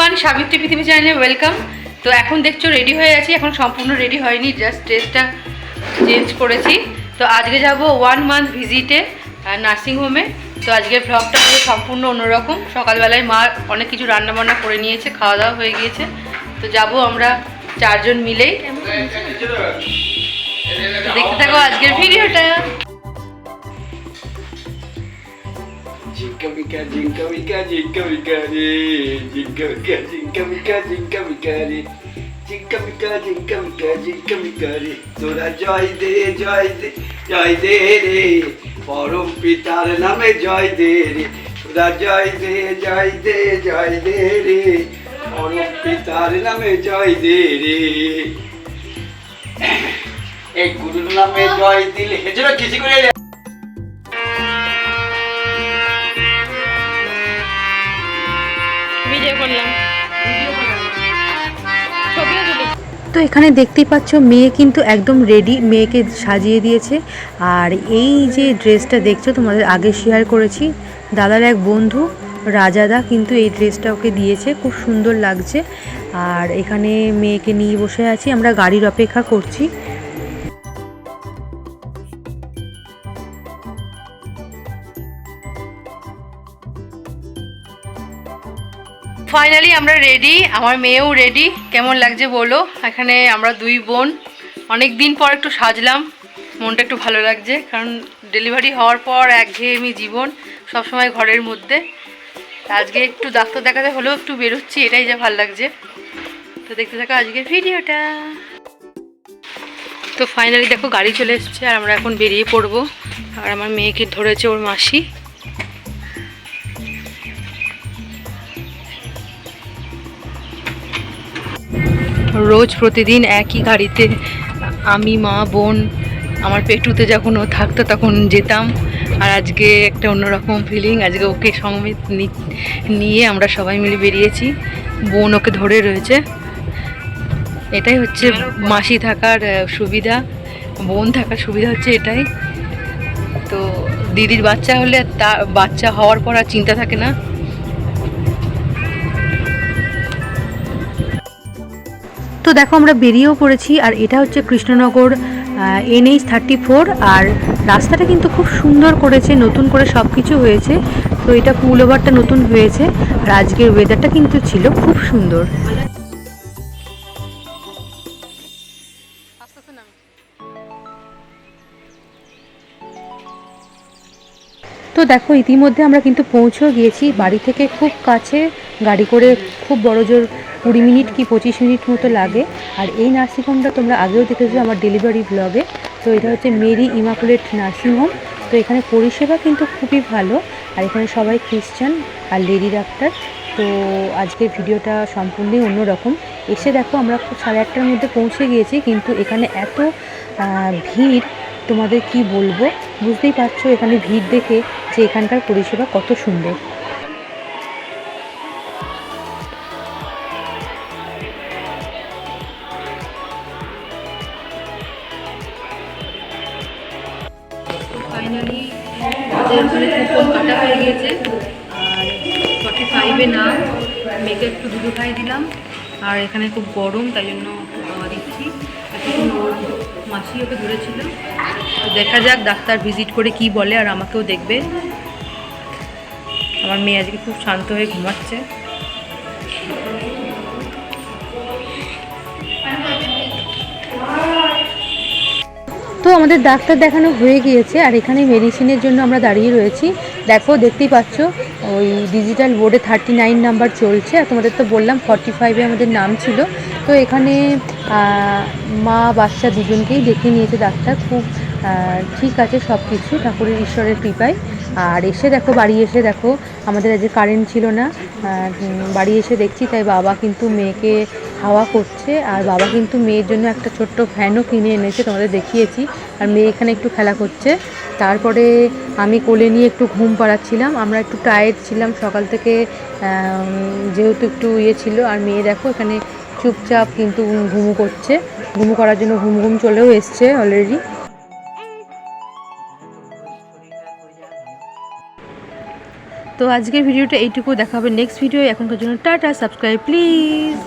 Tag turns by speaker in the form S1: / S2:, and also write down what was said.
S1: Everyone Savitri পৃথিবী চ্যানেলে welcome তো এখন দেখছ রেডি হয়ে আছি। এখন সম্পূর্ণ রেডি হয়নি জাস্ট ড্রেসটা চেঞ্জ করেছি। তো আজকে যাব ওয়ান মান্থ ভিজিটে নার্সিংহোমে তো আজকের ভ্লগটা হবে সম্পূর্ণ অন্যরকম। সকালবেলায় মা অনেক কিছু রান্না বান্না করে নিয়েছে খাওয়া দাওয়া হয়ে গিয়েছে। তো যাব আমরা চারজন মিলেই। দেখতে থাকো আজকের ভিডিওটা
S2: Jinka mika jinka mika jinka mika jinka mika jinka mika jinka mika jinka mika jinka mika jinka mika re তোরা জয় দে জয় দে জয় দে রে পরম পিতার নামে জয় দে রে তোরা জয় দে জয় দে জয় দে রে পরম পিতার নামে জয় দে রে এই গুরুর নামে জয় দিলে হেজরা কিছু করে
S3: তো এখানে দেখতেই পাচ্ছ, মেয়ে কিন্তু একদম রেডি মেয়েকে সাজিয়ে দিয়েছে। আর এই যে ড্রেসটা দেখছ, তোমাদের আগে শেয়ার করেছি। দাদার এক বন্ধু, রাজাদা, কিন্তু এই ড্রেসটা ওকে দিয়েছে। খুব সুন্দর লাগছে। আর এখানে মেয়েকে নিয়ে বসে আছি। আমরা গাড়ির অপেক্ষা করছি।
S1: ফাইনালি আমরা রেডি আমার মেয়েও রেডি কেমন লাগছে বলো? এখানে আমরা দুই বোন। অনেক দিন পর একটু সাজলাম। মনটা একটু ভালো লাগছে। কারণ ডেলিভারি হওয়ার পর একঘেয়েমি জীবন সবসময় ঘরের মধ্যে। আজকে একটু ডাক্তার দেখাতে হলেও একটু বেরোচ্ছি, এটাই যা ভালো লাগছে। তো দেখতে থাকো আজকের ভিডিওটা তো ফাইনালি দেখো, গাড়ি চলে এসছে আর আমরা এখন বেরিয়ে পড়ব। আর আমার মেয়েকে ধরেছে ওর মাসি। রোজ প্রতিদিন একই গাড়িতে আমি মা বোন আমার পেটুতে যখন ও থাকতো তখন যেতাম। আর আজকে একটা অন্যরকম ফিলিং আজকে ওকে সঙ্গে নিয়ে আমরা সবাই মিলে বেরিয়েছি। বোন ওকে ধরে রয়েছে। এটাই হচ্ছে মাসি থাকার সুবিধা। বোন থাকার সুবিধা হচ্ছে এটাই। তো দিদির বাচ্চা হলে তা বাচ্চা হওয়ার পর আর চিন্তা থাকে না।
S3: তো দেখো আমরা বেরিয়েও পড়েছি, আর এটা হচ্ছে Krishnanagar N H thirty four আর রাস্তাটা কিন্তু খুব সুন্দর করেছে, নতুন করে সব কিছু হয়েছে, তো এটা পুল ওভারটা নতুন হয়েছে, আর আজকের ওয়েদারটা কিন্তু ছিল খুব সুন্দর। তো দেখো, ইতিমধ্যে আমরা কিন্তু পৌঁছেও গিয়েছি, বাড়ি থেকে খুব কাছে, গাড়ি করে খুব বড় জোর কুড়ি মিনিট কি পঁচিশ মিনিট মতো লাগে। আর এই নার্সিংহোমটা তোমরা আগেও দেখেছ আমার ডেলিভারি ব্লগে। তো এটা হচ্ছে মেরি ইমাকুলেট নার্সিংহোম। তো এখানে পরিষেবা কিন্তু খুবই ভালো। আর এখানে সবাই খ্রিস্টান আর লেডি ডাক্তার। তো আজকের ভিডিওটা সম্পূর্ণই অন্যরকম। এসে দেখো আমরা সাড়ে আটটার মধ্যে পৌঁছে গিয়েছি, কিন্তু এখানে এত ভিড়, তোমাদের কি বলব? বুঝতেই পারছ এখানে ভিড় দেখে যে এখানকার পরিষেবা কত সুন্দর।
S1: ফাইনালি কুপন কাটা হয়ে গিয়েছে। আর ফর্টি ফাইভে না মেয়েকে একটু দুধু খাই দিলাম। আর এখানে খুব গরম, তাই জন্য দিচ্ছি। এখন ওর মাসি ওকে ধরেছিল। দেখা যাক ডাক্তার ভিজিট করে কি বলে আর আমাকেও দেখবে। আমার মেয়ে আজকে খুব শান্ত হয়ে ঘুমাচ্ছে।
S3: আমাদের ডাক্তার দেখানো হয়ে গিয়েছে আর এখানে মেডিসিনের জন্য আমরা দাঁড়িয়ে রয়েছি। দেখো, দেখতেই পাচ্ছ, ওই ডিজিটাল বোর্ডে থার্টি নাইন নাম্বার চলছে আর তোমাদের তো বললাম ফর্টি ফাইভে আমাদের নাম ছিল। তো এখানে মা, বাচ্চা দুজনকেই দেখে নিয়েছে ডাক্তার। খুব ঠিক আছে সব কিছু ঠাকুরের ঈশ্বরের কৃপায়। আর এসে দেখো, বাড়ি এসে দেখো, আমাদের আজকে কারেন্ট ছিল না। বাড়ি এসে দেখছি, তাই বাবা কিন্তু মেয়েকে হাওয়া করছে, আর বাবা কিন্তু মেয়ের জন্য একটা ছোট্ট ফ্যানও কিনে এনেছে, তোমাদের দেখিয়েছি, আর মেয়ে এখানে একটু খেলা করছে। তারপরে আমি কোলে নিয়ে একটু ঘুম পাড়াচ্ছিলাম, আমরা একটু টায়ার্ড ছিলাম, সকাল থেকে যেহেতু একটু ইয়ে ছিল, আর মেয়ে দেখো এখানে চুপচাপ কিন্তু ঘুমু করছে, ঘুমু করার জন্য ঘুম ঘুম চলেও এসছে অলরেডি তো আজকের ভিডিওটা এইটুকু, দেখাবে নেক্সট ভিডিও এখনকার জন্য টাটা সাবস্ক্রাইব প্লিজ